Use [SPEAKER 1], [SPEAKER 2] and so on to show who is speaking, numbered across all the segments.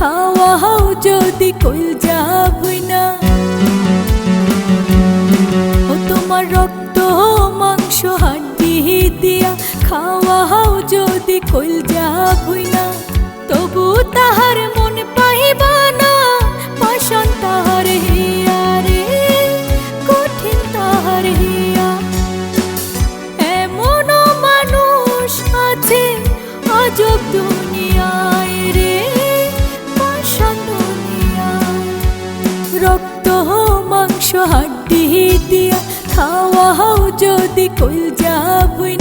[SPEAKER 1] খাওয়াও যদি কইল যাবই না। ও তোমার রক্ত মাংস হাড্ডি দিয়া খাওয়াও যদি কইল যাবই না। তবু তাহার মন পাইবা না পাশন তাহার হিয়া রে কঠিন তাহার হিয়া। এমন মানুষ আছে, আজব হাড্ডি দিয়া খাওয়া খাওয়াও যদি কইল যাবই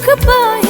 [SPEAKER 1] सुख पाए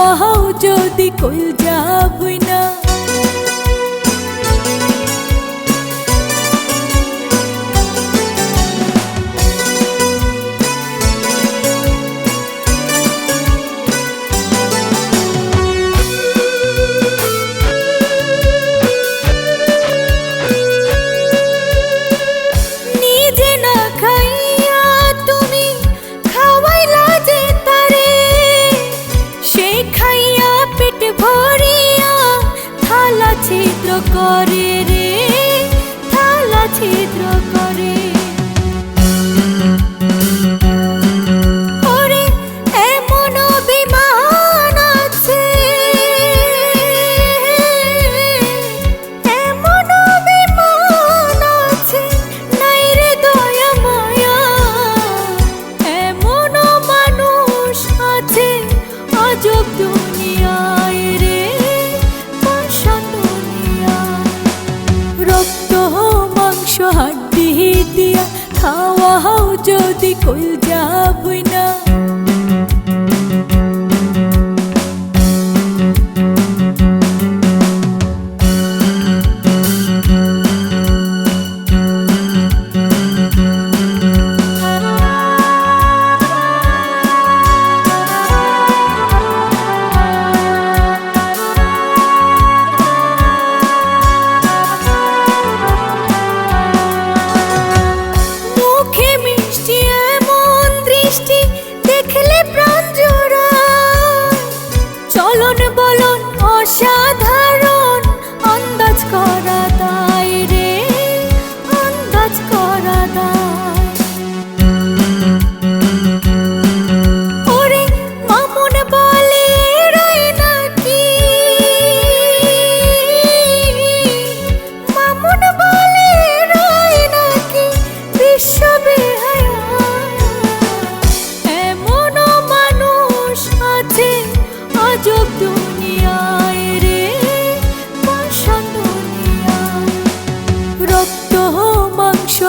[SPEAKER 1] কহও যদি কইল যা ভুইনা đi cõi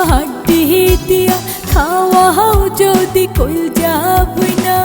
[SPEAKER 1] হাড্ডি দিয়া খাওয়াও যদি কইল যাবই না।